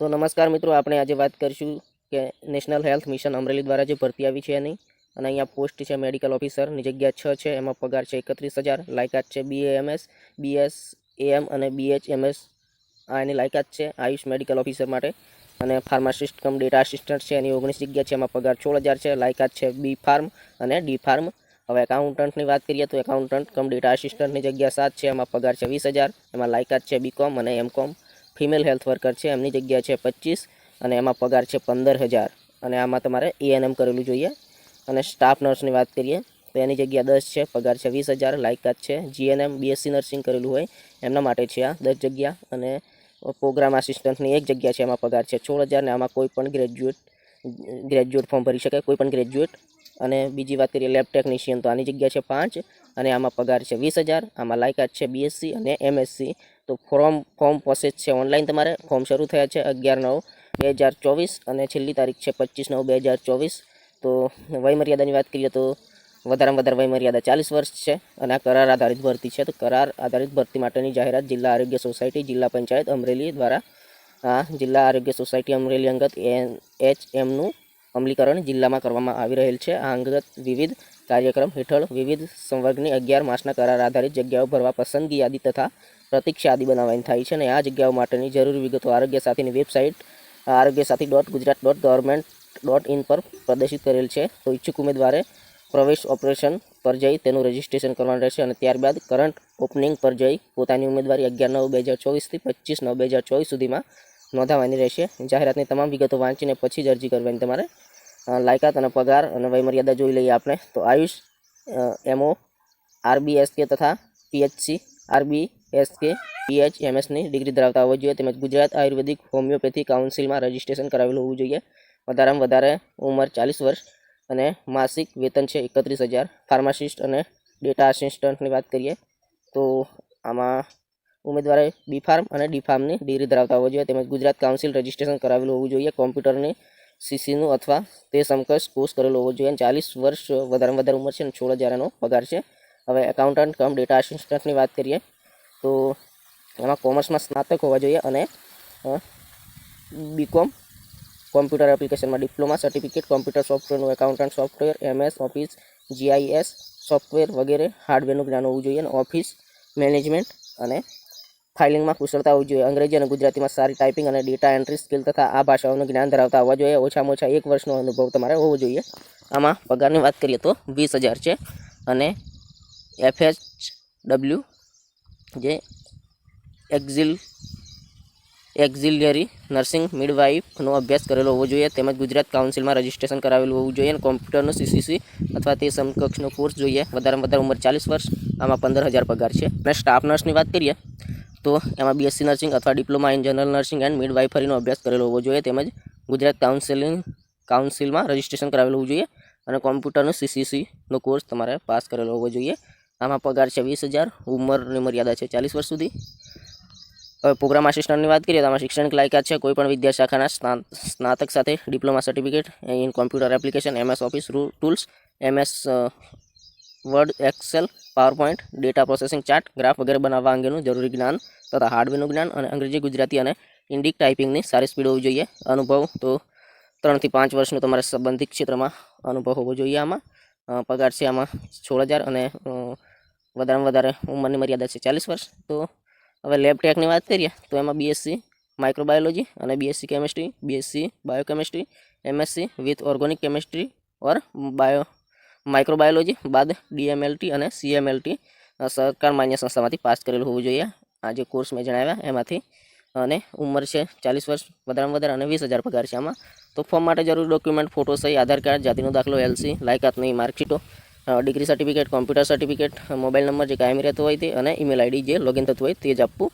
તો નમસ્કાર મિત્રો, આપણે આજે વાત કરીશું કે નેશનલ હેલ્થ મિશન અમરેલી દ્વારા જે ભરતી આવી છે એની અને અહીંયા પોસ્ટ છે મેડિકલ ઓફિસરની જગ્યા છ છે, એમાં પગાર છે એકત્રીસ હજાર, લાયકાત છે બીએએમએસ બીએસ એએમ અને બીએચએમએસ આ એની લાયકાત છે, આયુષ મેડિકલ ઓફિસર માટે. અને ફાર્માસિસ્ટ કમ ડેટા આસિસ્ટન્ટ છે, એની ઓગણીસ જગ્યા છે, એમાં પગાર સોળ હજાર છે, લાયકાત છે બી ફાર્મ અને ડી ફાર્મ. હવે એકાઉન્ટન્ટની વાત કરીએ તો એકાઉન્ટન્ટ કમ ડેટા આસિસ્ટન્ટની જગ્યા સાત છે, એમાં પગાર છે વીસ હજાર, એમાં લાયકાત છે બીકોમ અને એમકોમ ફિમેલ હેલ્થ વર્કર છે, એમની જગ્યા છે પચીસ અને એમાં પગાર છે પંદર હજાર. અને આમાં તમારે એએનએમ કરેલું જોઈએ. અને સ્ટાફ નર્સની વાત કરીએ, તો એની જગ્યા દસ છે, પગાર છે વીસ હજાર, લાયકાત છે. જીએનએમ બીએસસી નર્સિંગ કરેલું હોય, એમના માટે છે આ દસ જગ્યા. અને પ્રોગ્રામ આસિસ્ટન્ટની એક જગ્યા છે, એમાં પગાર છે સોળ હજાર ને આમાં કોઈ પણ ગ્રેજ્યુએટ ગ્રેજ્યુએટ ફોર્મ ભરી શકે કોઈ પણ ગ્રેજ્યુએટ અને બીજી વાત કરીએ લેબ ટેકનિશિયન તો આની જગ્યા છે પાંચ. અને આમાં પગાર છે વીસ હજાર, આમાં લાયકાત છે બીએસસી અને એમએસસી તો ફોર્મ ફોર્મ પ્રોસેસ છે ઓનલાઈન તમારે. ફોર્મ શરૂ થયા છે અગિયાર નવ બે હજાર ચોવીસ અને છેલ્લી તારીખ છે પચીસ નવ બે હજાર ચોવીસ. તો વયમર્યાદાની વાત કરીએ તો વધારેમાં વધારે વયમર્યાદા ચાલીસ વર્ષ છે અને આ કરાર આધારિત ભરતી છે. તો કરાર આધારિત ભરતી માટેની જાહેરાત જિલ્લા આરોગ્ય સોસાયટી, જિલ્લા પંચાયત અમરેલી દ્વારા, આ જિલ્લા આરોગ્ય સોસાયટી અમરેલી અંગત એન, એચ એમનું અમલીકરણ જિલ્લામાં કરવામાં આવી રહેલ છે. આ અંગત વિવિધ કાર્યક્રમ હેઠળ વિવિધ સંવર્ગની અગિયાર માસના કરાર આધારિત જગ્યાઓ ભરવા પસંદગી યાદી તથા પ્રતીક્ષા યાદી બનાવવાની થાય છે અને આ જગ્યાઓ માટેની જરૂરી વિગતો આરોગ્ય સાથીની website Arogya Sathi dot Gujarat dot government dot in પર પ્રદર્શિત કરેલ છે. તો ઈચ્છુક ઉમેદવારે પ્રવેશ ઓપરેશન પર જઈ તેનું રજિસ્ટ્રેશન કરવાનું રહેશે અને ત્યારબાદ કરંટ ઓપનિંગ પર જઈ પોતાની ઉમેદવારી અગિયાર નવ બે હજાર ચોવીસથી પચીસ નવ બે હજાર ચોવીસ સુધીમાં નોંધાવવાની રહેશે. જાહેરાતની તમામ વિગતો વાંચીને પછી જ અરજી કરવાની તમારે. લાયકાત અને પગાર અને વયમર્યાદા જોઈ લઈએ આપણે. તો આયુષ એમઓ, આરબીએસકે તથા પીએચસી, આરબીએસકે, પીએચ, એમએસની ડિગ્રી ધરાવતા હોવા જોઈએ. તેમજ ગુજરાત આયુર્વેદિક હોમિયોપેથી કાઉન્સિલમાં રજિસ્ટ્રેશન કરાવેલું હોવું જોઈએ. વધારેમાં વધારે ઉંમર ચાલીસ વર્ષ અને માસિક વેતન છે એકત્રીસ હજાર. ફાર્માસિસ્ટ અને ડેટા આસિસ્ટન્ટની વાત કરીએ તો આમાં ઉમેદવારે બી ફાર્મ અને ડી ફાર્મની ડિગ્રી ધરાવતા હોવા જોઈએ. તેમજ ગુજરાત કાઉન્સિલ રજિસ્ટ્રેશન કરાવેલું હોવું જોઈએ. કોમ્પ્યુટરની સીસીનું અથવા તે સમકક્ષ કોર્સ કરેલો હોવો જોઈએ. અને ચાલીસ વર્ષ વધારેમાં વધારે ઉંમર છે અને સોળ હજારનો પગાર છે. હવે એકાઉન્ટન્ટ કમ ડેટા આસિસ્ટન્ટની વાત કરીએ, તો એમાં કોમર્સમાં સ્નાતક હોવા જોઈએ અને બીકોમ કોમ્પ્યુટર એપ્લિકેશનમાં diploma certificate computer સોફ્ટવેરનું accountant software MS Office GIS software વગેરે હાર્ડવેરનું જ્ઞાન હોવું જોઈએ. અને ઓફિસ મેનેજમેન્ટ અને ફાઇલિંગમાં કુશળતા હોવી જોઈએ. અંગ્રેજી અને ગુજરાતીમાં સારી ટાઈપિંગ અને ડેટા એન્ટ્રી સ્કિલ તથા આ ભાષાઓનું જ્ઞાન ધરાવતા હોવા જોઈએ. ઓછામાં ઓછા એક વર્ષનો અનુભવ તમારે હોવો જોઈએ. આમાં પગારની વાત કરીએ તો વીસ હજાર છે અને એફએચ જે એક્ઝિલ, એક્ઝિલિયરી નર્સિંગ મિડવાઇફનો અભ્યાસ કરેલો હોવો જોઈએ. તેમજ ગુજરાત કાઉન્સિલમાં રજિસ્ટ્રેશન કરાવેલું હોવું જોઈએ અને કોમ્પ્યુટરનો સીસીસી અથવા તે સમકક્ષનો કોર્સ જોઈએ. વધારેમાં વધારે ઉંમર ચાલીસ વર્ષ, આમાં પંદર હજાર પગાર છે. અને સ્ટાફ નર્સની વાત કરીએ તો એમાં બીએસસી નર્સિંગ અથવા diploma in general nursing and મિડવાઇફરીનો અભ્યાસ કરેલો હોવો જોઈએ. તેમજ ગુજરાત કાઉન્સિલિંગ કાઉન્સિલમાં રજિસ્ટ્રેશન કરાવેલું હોવું જોઈએ અને કોમ્પ્યુટરનો સીસીસીનો કોર્સ તમારે પાસ કરેલો હોવો જોઈએ. આમાં પગાર છે વીસ હજાર, ઉંમરની મર્યાદા છે ચાલીસ વર્ષ સુધી. હવે પ્રોગ્રામ આસિસ્ટન્ટની વાત કરીએ તો આમાં શિક્ષણ લાયકાત છે. કોઈપણ વિદ્યાશાખાના સ્ના- સ્નાતક સાથે diploma certificate in computer application MS Office tools MS Word Excel PowerPoint data processing chart graph વગેરે બનાવવા અંગેનું જરૂરી જ્ઞાન તથા હાર્ડવેરનું જ્ઞાન અને અંગ્રેજી, ગુજરાતી અને ઇન્ડિક ટાઈપિંગની સારી સ્પીડ હોવી જોઈએ. અનુભવ તો ત્રણથી પાંચ વર્ષનો તમારે સંબંધિત ક્ષેત્રમાં અનુભવ હોવો જોઈએ આમાં. પગાર છે આમાં સોળ હજાર અને વધારેમાં વધારે ઉંમરની મર્યાદા છે ચાલીસ વર્ષ. તો હવે લેબ ટેકની વાત કરીએ તો એમાં બીએસસી માઇક્રોબાયોલોજી અને BSc chemistry BSc biochemistry MSc with organic chemistry or bio microbiology બાદ ડીએમએલટી અને સીએમએલટી સરકાર માન્ય સંસ્થામાંથી પાસ કરેલું હોવું જોઈએ. આ જે કોર્સ મેં જણાવ્યા, એમાંથી, અને ઉંમર છે ચાલીસ વર્ષ, વધારેમાં વધારે, અને વીસ હજાર પગાર છે આમાં. તો ફોર્મ માટે જરૂરી ડોક્યુમેન્ટ ફોટો સહી, આધાર કાર્ડ, જાતિનો દાખલો એલસી લાયકાતની માર્કશીટો degree certificate computer certificate mobile number જે કાયમી રહેતો હોય તે, અને ઈમેલ આઈડી જે લોગિન થતું હોય તે જ આપવું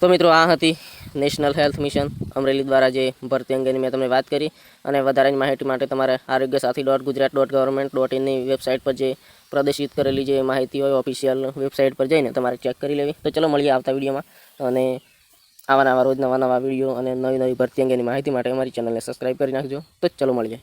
તો મિત્રો, આ હતી નેશનલ હેલ્થ મિશન અમરેલી દ્વારા જે ભરતી અંગેની મેં તમને વાત કરી. અને વધારાની માહિતી માટે તમારે Arogya Sathi dot Gujarat dot government dot ઇનની website પર જે પ્રદર્શિત કરેલી જે માહિતી હોય ઓફિશિયલ વેબસાઇટ પર જઈને તમારે ચેક કરી લેવી. તો ચલો મળીએ આવતા વિડીયોમાં. અને આવા નવા રોજ નવા નવા વીડિયો અને નવી નવી ભરતી અંગેની માહિતી માટે અમારી ચેનલને સબસ્ક્રાઈબ કરી નાખજો. તો ચલો મળીએ.